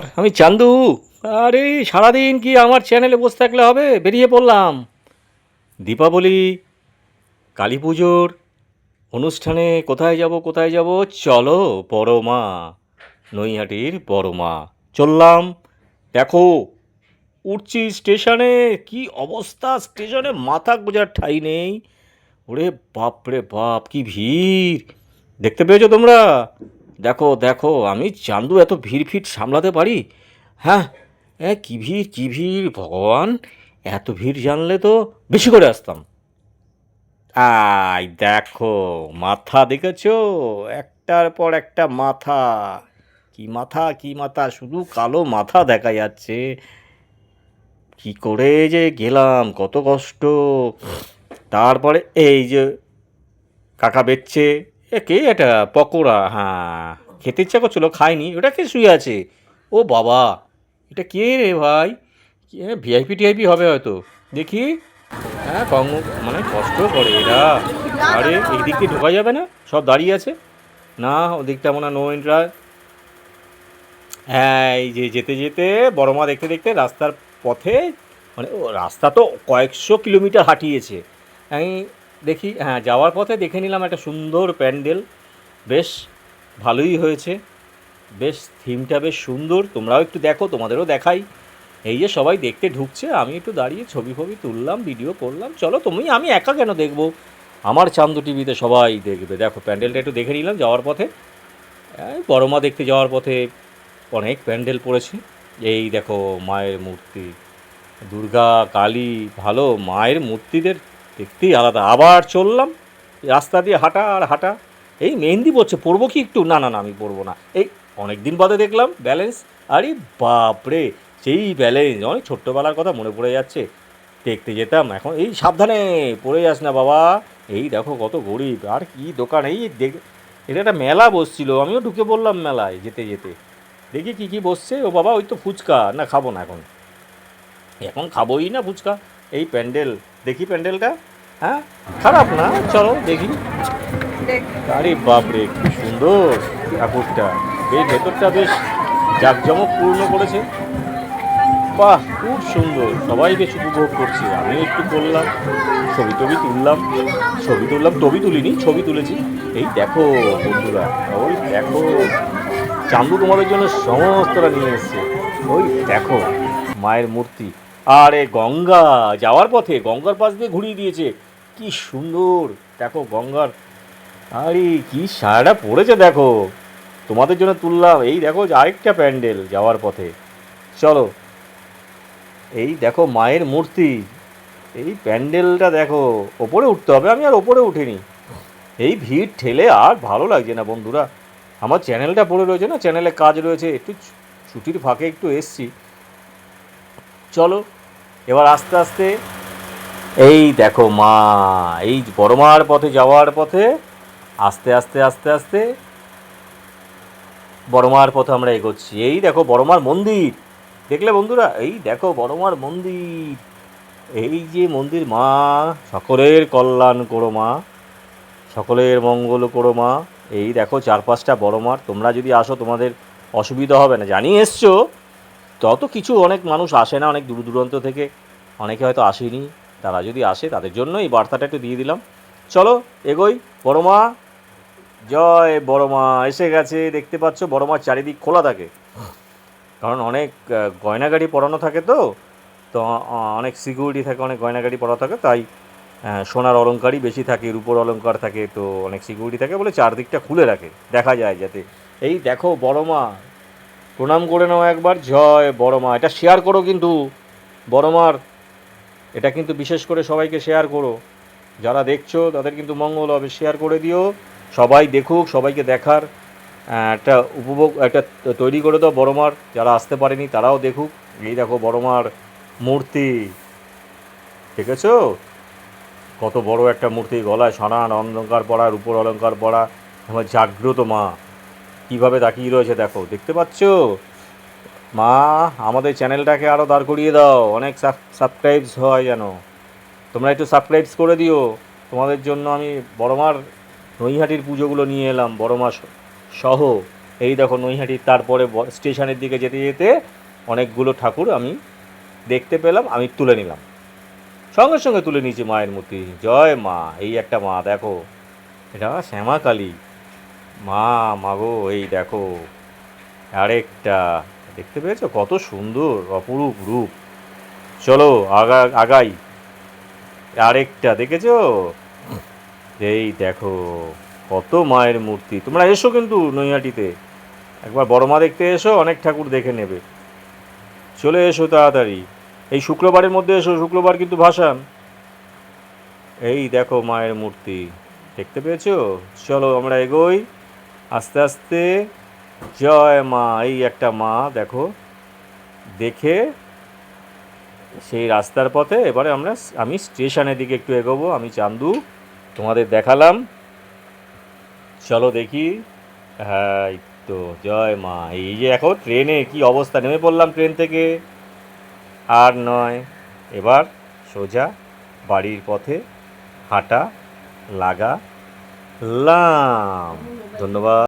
নমস্কার আমি চান্দু। আরে, সারাদিন কি আমার চ্যানেলে বসে থাকলে হবে? বেরিয়ে পড়লাম। দীপাবলি, কালী পুজোর অনুষ্ঠানে কোথায় যাব কোথায় যাব? চলো, বড় মা। নৈহাটির বড় মা। চললাম। দেখো উঠছি স্টেশনে, কি অবস্থা স্টেশনে? মাথা গোজার ঠাই নেই। ওরে বাপ রে বাপ, কি ভিড়। দেখতে পেয়েছ তোমরা? দেখো দেখো, আমি চান্দু এত ভিড় ফিট সামলাতে পারি? হ্যাঁ হ্যাঁ কী ভিড় কী ভিড়, ভগবান, এত ভিড় জানলে তো বেশি করে আসতাম। আই দেখো, মাথা দেখেছ? একটার পর একটা মাথা। কি মাথা কি মাথা, শুধু কালো মাথা দেখা যাচ্ছে। কি করে যে গেলাম, কত কষ্ট। তারপরে এই যে কাকা বেচছে। এ কে এটা? পকোড়া? হ্যাঁ। খেতে ইচ্ছা করছিল খায়নি ওটা কে শুয়ে আছে? ও বাবা! এটা কে রে ভাই? ভিআইপি টিআইপি হবে হয়তো। দেখি। হ্যাঁ কম মানে কষ্ট করে এরা। আরে এই দিক দিয়ে ঢোকা যাবে না? সব দাঁড়িয়ে আছে? না ওদিকটা মনে হয় নো এন্ট্রার হ্যাঁ এই যে যেতে যেতে, বড় মা দেখতে দেখতে রাস্তার পথে মানে ও রাস্তা তো কয়েকশো কিলোমিটার হাঁটিয়েছে। দেখি হ্যাঁ যাওয়ার পথে দেখে নিলাম একটা সুন্দর প্যান্ডেল। বেশ ভালোই হয়েছে। বেশ থিমটা বেশ সুন্দর। তোমরাও একটু দেখো, তোমাদেরও দেখাই। এই যে সবাই দেখতে ঢুকছে, আমি একটু দাঁড়িয়ে ছবি ফবি তুললাম ভিডিও করলাম। চলো, তুমি, আমি একা কেন দেখব? আমার চান্দু টিভিতে সবাই দেখবে। দেখো, প্যান্ডেলটা একটু দেখে নিলাম যাওয়ার পথে। এই বড় দেখতে যাওয়ার পথে অনেক প্যান্ডেল পড়েছে। এই দেখো, মায়ের মূর্তি। দুর্গা, কালী, ভালো মায়ের মূর্তিদের দেখতেই আলাদা। আবার চললাম, রাস্তা দিয়ে হাঁটা আর হাঁটা। এই মেহেন্দি পড়ছে, পড়ব কি একটু? না না না, আমি পড়ব না। এই অনেক দিন বাদে দেখলাম ব্যালেন্স আরে বাপরে, সেই ব্যালেন্স অনেক ছোট্টবেলার কথা মনে পড়ে যাচ্ছে। দেখতে যেতাম, এখন এই সাবধানে পড়ে যাস না বাবা। এই দেখো কত গরিব, আর কি দোকান। এই দেখ, এটা একটা মেলা বসছিল, আমিও ঢুকে পড়লাম মেলায় যেতে যেতে। দেখি কি কি বসছে। ও বাবা, ওই তো ফুচকা। না, খাব না এখন। এখন খাবোই না ফুচকা। এই প্যান্ডেল, দেখি প্যান্ডেলটা। হ্যাঁ? খারাপ না? চলো, দেখি। আরে বাপরে, কি সুন্দর ঠাকুরটা। এই ভেতরটা বেশ জাঁকজমক পূর্ণ করেছে। বাহ, খুব সুন্দর। সবাই বেশ উপভোগ করছে। আমিও একটু করলাম, ছবি টবি তুললাম। ছবি তুললাম ছবি তুলিনি, ছবি তুলেছি। এই দেখো, বন্ধুরা, ওই দেখো। চান্দু তোমাদের জন্য সমস্তটা নিয়ে এসছে। ওই দেখো, মায়ের মূর্তি। আরে গঙ্গা, যাওয়ার পথে গঙ্গার পাশ দিয়ে ঘুরিয়ে দিয়েছে। কি সুন্দর। দেখো গঙ্গার আরে কি সারাটা পড়েছে দেখো। তোমাদের জন্য তুললাম। এই দেখো আরেকটা প্যান্ডেল যাওয়ার পথে। চলো। এই দেখো মায়ের মূর্তি। এই প্যান্ডেলটা দেখো, ওপরে উঠতে হবে। আমি আর ওপরে উঠিনি। এই ভিড় ঠেলে আর ভালো লাগছে না বন্ধুরা। আমার চ্যানেলটা পড়ে রয়েছে না? চ্যানেলে কাজ রয়েছে। একটু ছুটির ফাঁকে একটু এসছি। চলো, এবার আস্তে আস্তে এই দেখো মা, এই বড়মার পথে যাওয়ার পথে আস্তে আস্তে আস্তে আস্তে বড়মার পথে আমরা এগোচ্ছি। এই দেখো বড়মার মন্দির। দেখলে বন্ধুরা? এই দেখো বড়মার মন্দির। এই যে মন্দির মা, সকলের কল্যাণ করো মা, সকলের মঙ্গল করো মা। এই দেখো চার পাঁচটা বড় মার তোমরা যদি আসো, তোমাদের অসুবিধা হবে না। জানিয়ে এসছো, তত কিছু অনেক মানুষ আসে না, অনেক দূর দূরান্ত থেকে। অনেকে হয়তো আসেনি। তারা যদি আসে, তাদের জন্য এই বার্তাটা একটু দিয়ে দিলাম। চলো, এগোই। বড় মা জয় বড় মা এসে গেছে, দেখতে পাচ্ছ বড় মার চারিদিক খোলা থাকে। কারণ অনেক গয়নাগাড়ি পরানো থাকে তো। তো অনেক সিকিউরিটি থাকে, অনেক গয়নাগাড়ি পরা থাকে, তাই সোনার অলঙ্কারই বেশি থাকে, রূপোর অলঙ্কার থাকে, তো অনেক সিকিউরিটি থাকে বলে চারদিকটা খুলে রাখে, দেখা যায় যাতে। এই দেখো বড় মা প্রণাম করে নাও একবার, জয় বড় মা এটা শেয়ার করো কিন্তু বড় মার এটা কিন্তু বিশেষ করে সবাইকে শেয়ার করো। যারা দেখছ, তাদের কিন্তু মঙ্গল হবে। শেয়ার করে দিও। সবাই দেখুক, সবাইকে দেখার একটা উপভোগ, একটা তৈরি করে দাও বড় মার যারা আসতে পারেনি, তারাও দেখুক। এই দেখো বড় মার মূর্তি। দেখেছ? কত বড় একটা মূর্তি। গলায় সানান অলঙ্কার পরা রূপোর অলঙ্কার পরা আমার জাগ্রত মা। কীভাবে তাকিয়ে রয়েছে দেখো। দেখতে পাচ্ছ? মা, আমাদের চ্যানেলটাকে আরও দাঁড় করিয়ে দাও। অনেক সাবস্ক্রাইবস হয় যেন। তোমরা একটু সাবস্ক্রাইবস করে দিও। তোমাদের জন্য আমি বড়মার নৈহাটির পুজোগুলো নিয়ে এলাম, বড়মা সহ। এই দেখো নৈহাটির, তারপরে স্টেশনের দিকে যেতে যেতে অনেকগুলো ঠাকুর আমি দেখতে পেলাম, আমি তুলে নিলাম। সঙ্গে সঙ্গে তুলে নিয়েছি মায়ের মূর্তি। জয় মা, এই একটা মা, দেখো। এটা শ্যামা কালী মা, মাগো, এই দেখো। আরেকটা। দেখতে পেয়েছ? কত সুন্দর, অপরূপ রূপ। চলো, আগা, আগাই। আরেকটা দেখেছ? এই দেখো, কত মায়ের মূর্তি। তোমরা এসো কিন্তু নৈহাটিতে। একবার বড় মা দেখতে এসো, অনেক ঠাকুর দেখে নেবে। চলে এসো তাড়াতাড়ি। এই শুক্রবারের মধ্যে এসো, শুক্রবার কিন্তু ভাসান। এই দেখো মায়ের মূর্তি। দেখতে পেয়েছ? চলো, আমরা এগোই। আস্তে আস্তে। জয় মা, এই একটা মা, দেখো। দেখে সেই রাস্তার পথে এবারে আমরা আমি স্টেশনের দিকে একটু এগোবো, আমি চান্দু তোমাদের দেখালাম। চলো দেখি। হ্যাঁ তো, জয় মা, এই যে এখন ট্রেনে কি অবস্থা, নেমে পড়লাম ট্রেন থেকে। আর নয়, এবার সোজা বাড়ির পথে হাঁটা লাগা লাম ধন্যবাদ।